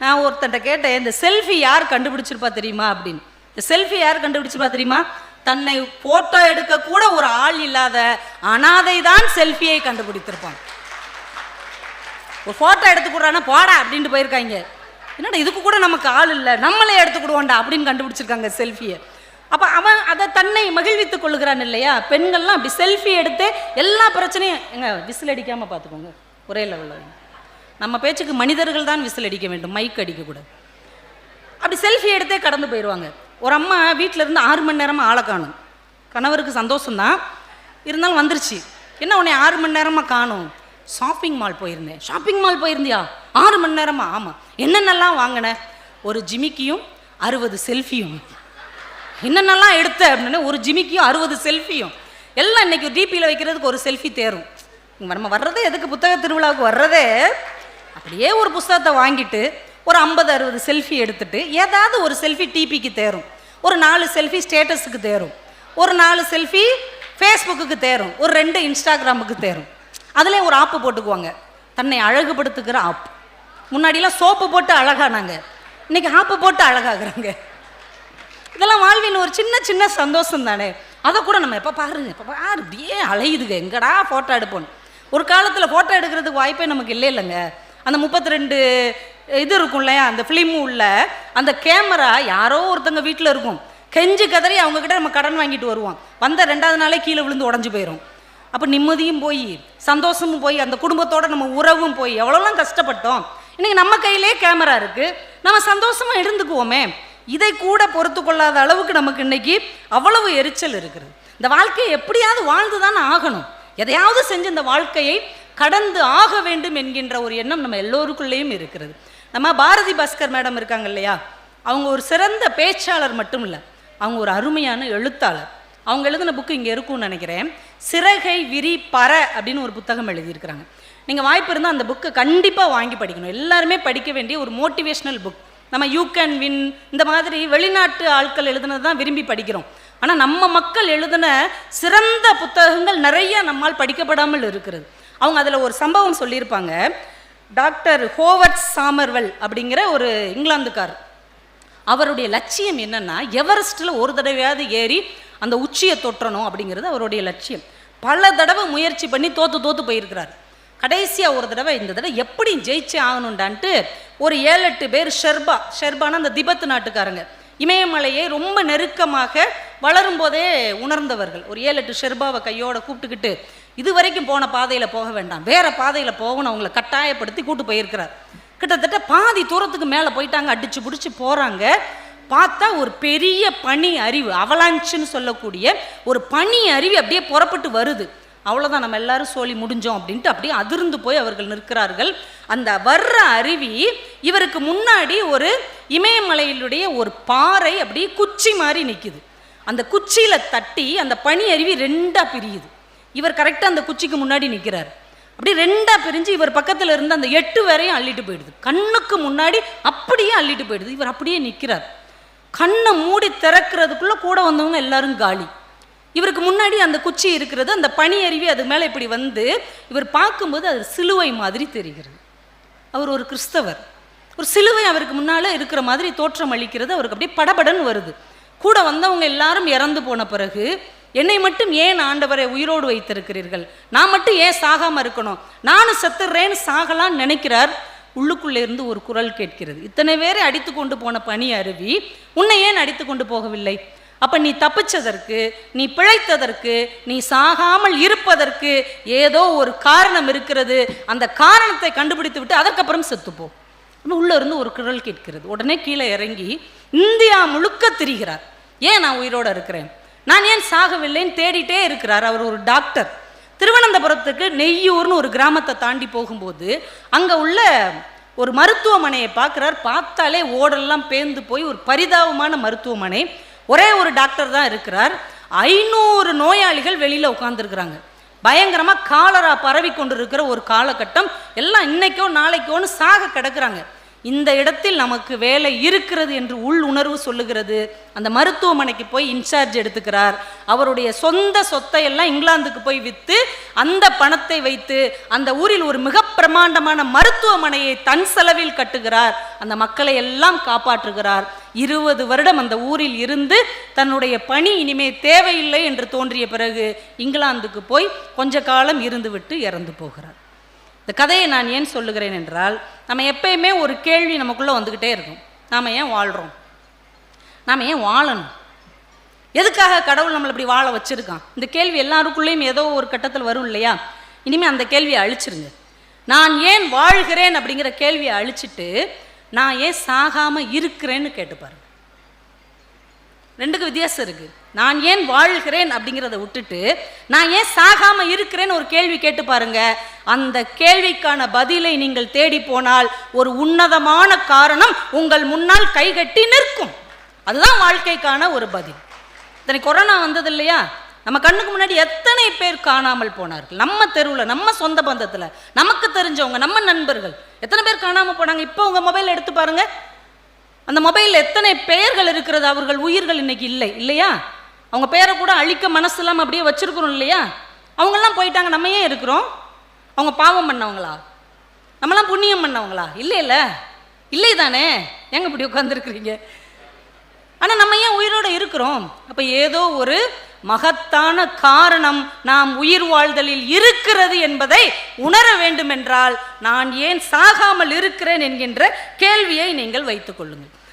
நான் ஒருத்தன்ட்ட கேட்டேன் இந்த செல்ஃபி யார் கண்டுபிடிச்சிருப்பா தெரியுமா? அப்படின்னு. இந்த செல்ஃபி யார் கண்டுபிடிச்சிருப்பா தெரியுமா? தன்னை போட்டோ எடுக்க கூட ஒரு ஆள் இல்லாத அனாதை தான் செல்ஃபியை கண்டுபிடித்திருப்பான். ஒரு ஃபோட்டோ எடுத்துக்கூடானா போடா அப்படின்ட்டு போயிருக்காங்க. என்னடா இதுக்கு கூட நமக்கு ஆள் இல்லை. நம்மளே எடுத்துக்கிடுவோண்டா அப்படின்னு கண்டுபிடிச்சிருக்காங்க செல்ஃபியை அப்போ அவன் அதை தன்னை மகிழ்வித்துக் கொள்ளுகிறான் இல்லையா? பெண்கள்லாம் அப்படி செல்ஃபி எடுத்து எல்லா பிரச்சனையும் எங்க விசில் அடிக்காமல் பார்த்துக்கோங்க ஒரே லெவலில் நம்ம பேச்சுக்கு மனிதர்கள் தான் விசில் அடிக்க வேண்டும் மைக் அடிக்கக்கூடாது அப்படி செல்ஃபி எடுத்தே கடந்து போயிடுவாங்க ஒரு அம்மா வீட்டில் இருந்து ஆறு மணி நேரமாக ஆளை காணும். கணவருக்கு சந்தோஷம்தான். இருந்தாலும் வந்துருச்சு. என்ன உன்னை ஆறு மணி நேரமாக காணும்? ஷாப்பிங் மால் போயிருந்தேன். ஷாப்பிங் மால் போயிருந்தியா? ஆறு மணி நேரமா? ஆமாம் என்னென்னலாம் வாங்கினேன் ஒரு ஜிமிக்கியும் அறுபது செல்ஃபியும் என்னென்னலாம் எடுத்த அப்படின்னா ஒரு ஜிமிக்கியும் அறுபது செல்ஃபியும் எல்லாம் இன்னைக்கு டிபியில் வைக்கிறதுக்கு ஒரு செல்ஃபி தேரும். நம்ம வர்றதே எதுக்கு புத்தக திருவிழாவுக்கு வர்றதே? அப்படியே ஒரு புஸ்தகத்தை வாங்கிட்டு ஒரு ஐம்பது அறுபது செல்ஃபி எடுத்துட்டு ஏதாவது ஒரு செல்ஃபி டிபிக்கு தேரும். ஒரு நாலு செல்ஃபி ஸ்டேட்டஸுக்கு தேரும். ஒரு நாலு செல்ஃபி ஃபேஸ்புக்கு தேரும். ஒரு ரெண்டு இன்ஸ்டாகிராமுக்கு தேரும். அதில் ஒரு ஆப்பு போட்டுக்குவாங்க. தன்னை அழகுபடுத்துக்கிற ஆப் முன்னாடிலாம் சோப்பு போட்டு அழகானாங்க. இன்னைக்கு ஆப்பு போட்டு அழகாகிறாங்க. இதெல்லாம் வாழ்வின் ஒரு சின்ன சின்ன சந்தோஷம் தானே. அதை கூட நம்ம எப்போ பாருங்க. எப்போ பாரு இப்படியே அலையுதுங்க. எங்கடா ஃபோட்டோ எடுப்போம் ஒரு காலத்தில் ஃபோட்டோ எடுக்கிறதுக்கு வாய்ப்பே நமக்கு இல்லை இல்லைங்க அந்த முப்பத்தி ரெண்டு இது இருக்கும் இல்லையா? அந்த ஃபிலிம் உள்ள அந்த கேமரா யாரோ ஒருத்தங்க வீட்டில் இருக்கும். கெஞ்சு கதறி அவங்கக்கிட்ட நம்ம கடன் வாங்கிட்டு வருவோம். வந்த ரெண்டாவது நாளே கீழே விழுந்து உடஞ்சி போயிடும் அப்போ நிம்மதியும் போய் சந்தோஷமும் போய் அந்த குடும்பத்தோட நம்ம உறவும் போய் எவ்வளோலாம் கஷ்டப்பட்டோம். இன்னைக்கு நம்ம கையிலே கேமரா இருக்கு. நம்ம சந்தோஷமா இருந்துக்குவோமே. இதை கூட பொறுத்து கொள்ளாத அளவுக்கு நமக்கு இன்னைக்கு அவ்வளவு எரிச்சல் இருக்குது இந்த வாழ்க்கையை எப்படியாவது வாழ்ந்து தான் ஆகணும். எதையாவது செஞ்சு இந்த வாழ்க்கையை கடந்து ஆக வேண்டும் என்கின்ற ஒரு எண்ணம் நம்ம எல்லோருக்குள்ளேயும் இருக்கிறது. நம்ம பாரதி பாஸ்கர் மேடம் இருக்காங்க இல்லையா? அவங்க ஒரு சிறந்த பேச்சாளர் மட்டும் இல்லை அவங்க ஒரு அருமையான எழுத்தாளர். அவங்க எழுதின புக்கு இங்கே இருக்கும்னு நினைக்கிறேன். சிறகை விரி பற அப்படின்னு ஒரு புத்தகம் எழுதியிருக்கிறாங்க. நீங்கள் வாய்ப்பு இருந்தால் அந்த புக்கை கண்டிப்பாக வாங்கி படிக்கணும். எல்லாருமே படிக்க வேண்டிய ஒரு மோட்டிவேஷ்னல் புக் நம்ம யூ கேன் வின் இந்த மாதிரி வெளிநாட்டு ஆட்கள் எழுதுனது தான் விரும்பி படிக்கிறோம். ஆனால் நம்ம மக்கள் எழுதின சிறந்த புத்தகங்கள் நிறைய நம்மால் படிக்கப்படாமல் இருக்கிறது. அவங்க அதில் ஒரு சம்பவம் சொல்லியிருப்பாங்க. டாக்டர் ஹோவர்ட் சாமர்வல் அப்படிங்கிற ஒரு இங்கிலாந்துக்கார் அவருடைய லட்சியம் என்னன்னா எவரெஸ்ட்டில் ஒரு தடவையாவது ஏறி அந்த உச்சியை தொற்றணும் அப்படிங்கிறது அவருடைய லட்சியம். பல தடவை முயற்சி பண்ணி தோற்று தோற்று போயிருக்கிறார். கடைசியாக ஒரு தடவை இந்த தடவை எப்படி ஜெயிச்சே ஆகணுண்டான்ட்டு ஒரு ஏழு எட்டு பேர் ஷெர்பா ஷெர்பானா அந்த திபத்து நாட்டுக்காரங்க. இமயமலையை ரொம்ப நெருக்கமாக வளரும் போதே உணர்ந்தவர்கள். ஒரு ஏழு எட்டு ஷெர்பாவை கையோட கூப்பிட்டுக்கிட்டு இது வரைக்கும் போன பாதையில் போக வேண்டாம். வேற பாதையில் போகணும். அவங்கள கட்டாயப்படுத்தி கூட்டு போயிருக்கிறார். கிட்டத்தட்ட பாதி தூரத்துக்கு மேலே போயிட்டாங்க. அடிச்சு பிடிச்சி போகிறாங்க பார்த்தா ஒரு பெரிய பனி அறிவு அவலாஞ்சுன்னு சொல்லக்கூடிய ஒரு பனி அருவி அப்படியே புறப்பட்டு வருது. அவ்வளோதான் நம்ம எல்லாரும் சோழி முடிஞ்சோம் அப்படின்ட்டு அப்படியே அதிர்ந்து போய் அவர்கள் நிற்கிறார்கள். அந்த வர்ற அருவி இவருக்கு முன்னாடி ஒரு இமயமலையிலுடைய ஒரு பாறை அப்படியே குச்சி மாதிரி நிற்குது அந்த குச்சியில் தட்டி அந்த பனி அருவி ரெண்டாக பிரியுது. இவர் கரெக்டாக அந்த குச்சிக்கு முன்னாடி நிற்கிறார் அப்படியே ரெண்டாக பிரிஞ்சு இவர் பக்கத்தில் இருந்து அந்த எட்டு வரையும் அள்ளிட்டு போயிடுது. கண்ணுக்கு முன்னாடி அப்படியே அள்ளிட்டு போயிடுது. இவர் அப்படியே நிற்கிறார் கண்ணை மூடி திறக்கிறதுக்குள்ளே கூட வந்தவங்க எல்லாரும் காலி. இவருக்கு முன்னாடி அந்த குச்சி இருக்கிறது அந்த பனி அருவி அது மேலே இப்படி வந்து இவர் பார்க்கும்போது அது சிலுவை மாதிரி தெரிகிறது. அவர் ஒரு கிறிஸ்தவர். ஒரு சிலுவை அவருக்கு முன்னால் இருக்கிற மாதிரி தோற்றம் அளிக்கிறது. அவருக்கு அப்படியே படபடன்னு வருது. கூட வந்தவங்க எல்லாரும் இறந்து போன பிறகு என்னை மட்டும் ஏன் ஆண்டவரை உயிரோடு வைத்திருக்கிறீர்கள்? நான் மட்டும் ஏன் சாகாமல் இருக்கணும்? நானும் செத்துடுறேன்னு சாகலான்னு நினைக்கிறார். உள்ளுக்குள்ளே இருந்து ஒரு குரல் கேட்கிறது. இத்தனை பேரை அடித்து கொண்டு போன பனி அருவி உன்னை ஏன் அடித்து கொண்டு போகவில்லை? அப்போ நீ தப்பிச்சதற்கு நீ பிழைத்ததற்கு நீ சாகாமல் இருப்பதற்கு ஏதோ ஒரு காரணம் இருக்கிறது. அந்த காரணத்தை கண்டுபிடித்து விட்டு அதற்கப்புறம் செத்துப்போம் உள்ளே இருந்து ஒரு குரல் கேட்கிறது. உடனே கீழே இறங்கி இந்தியா முழுக்க திரிகிறார். ஏன் நான் உயிரோட இருக்கிறேன்? நான் ஏன் சாகவில்லைன்னு தேடிட்டே இருக்கிறார். அவர் ஒரு டாக்டர். திருவனந்தபுரத்துக்கு நெய்யூர்னு ஒரு கிராமத்தை தாண்டி போகும்போது அங்கே உள்ள ஒரு மருத்துவமனையை பார்க்குறார். பார்த்தாலே ஓடெல்லாம் பேந்து போய் ஒரு பரிதாபமான மருத்துவமனை. ஒரே ஒரு டாக்டர் தான் இருக்கிறார். ஐநூறு நோயாளிகள் வெளியில் உட்காந்துருக்குறாங்க பயங்கரமாக காலரா பரவி கொண்டு இருக்கிற ஒரு காலகட்டம். எல்லாம் இன்னைக்கோ நாளைக்கோன்னு சாக கிடக்குறாங்க. இந்த இடத்தில் நமக்கு வேலை இருக்கிறது என்று உள் உணர்வு சொல்லுகிறது. அந்த மருத்துவமனைக்கு போய் இன்சார்ஜ் எடுத்துக்கிறார். அவருடைய சொந்த சொத்தை எல்லாம் இங்கிலாந்துக்கு போய் விற்று அந்த பணத்தை வைத்து அந்த ஊரில் ஒரு மிக பிரமாண்டமான மருத்துவமனையை தன் செலவில் கட்டுகிறார். அந்த மக்களை எல்லாம் காப்பாற்றுகிறார். இருபது வருடம் அந்த ஊரில் இருந்து தன்னுடைய பணி இனிமே தேவையில்லை என்று தோன்றிய பிறகு இங்கிலாந்துக்கு போய் கொஞ்ச காலம் இருந்துவிட்டு இறந்து போகிறார். இந்த கதையை நான் ஏன் சொல்லுகிறேன் என்றால் நம்ம எப்பயுமே ஒரு கேள்வி நமக்குள்ளே வந்துக்கிட்டே இருக்கும். நாம் ஏன் வாழ்கிறோம் நாம் ஏன் வாழணும்? எதுக்காக கடவுள் நம்மளை இப்படி வாழ வச்சுருக்கான்? இந்த கேள்வி எல்லாருக்குள்ளேயும் ஏதோ ஒரு கட்டத்தில் வரும் இல்லையா? இனிமேல் அந்த கேள்வியை அழிச்சிருங்க. நான் ஏன் வாழ்கிறேன் அப்படிங்கிற கேள்வியை அழிச்சிட்டு நான் ஏன் சாகாமல் இருக்கிறேன்னு கேட்டுப்பாருங்க ரெண்டுக்கு வித்தியாசம் இருக்கு. நான் ஏன் வாழ்கிறேன் அப்படிங்கிறத விட்டுட்டு நான் ஏன் சாகாம இருக்கிறேன்னு ஒரு கேள்வி கேட்டு பாருங்க. அந்த கேள்விக்கான பதிலை நீங்கள் தேடி போனால் ஒரு உன்னதமான காரணம் உங்கள் முன்னால் கைகட்டி நிற்கும். அதுதான் வாழ்க்கைக்கான ஒரு பதில். இத்தனை கொரோனா வந்தது இல்லையா? நம்ம கண்ணுக்கு முன்னாடி எத்தனை பேர் காணாமல் போனார்கள்? நம்ம தெருவில் நம்ம சொந்த பந்தத்தில் நமக்கு தெரிஞ்சவங்க நம்ம நண்பர்கள். எத்தனை பேர் காணாமல் போனாங்க? இப்போ உங்கள் மொபைல் எடுத்து பாருங்கள் அந்த மொபைலில் எத்தனை பெயர்கள் இருக்கிறது? அவர்கள் உயிர்கள் இன்னைக்கு இல்லை இல்லையா? அவங்க பேரை கூட அழிக்க மனசு இல்லாமல் அப்படியே வச்சுருக்குறோம் இல்லையா? அவங்கெல்லாம் போயிட்டாங்க நம்ம ஏன் இருக்கிறோம்? அவங்க பாவம் பண்ணவங்களா? நம்மலாம் புண்ணியம் பண்ணவங்களா? இல்லை இல்லை. இல்லை தானே? ஏங்க இப்படி உட்காந்துருக்குறீங்க ஆனால் நம்ம ஏன் உயிரோடு இருக்கிறோம்? அப்போ ஏதோ ஒரு மகத்தான காரணம் நாம் உயிர் வாழ்தலில் இருக்கிறது என்பதை உணர வேண்டுமென்றால் நான் ஏன் சாகாமல் இருக்கிறேன் என்கின்ற கேள்வியை நீங்கள் வைத்துக் கொள்ளுங்கள்.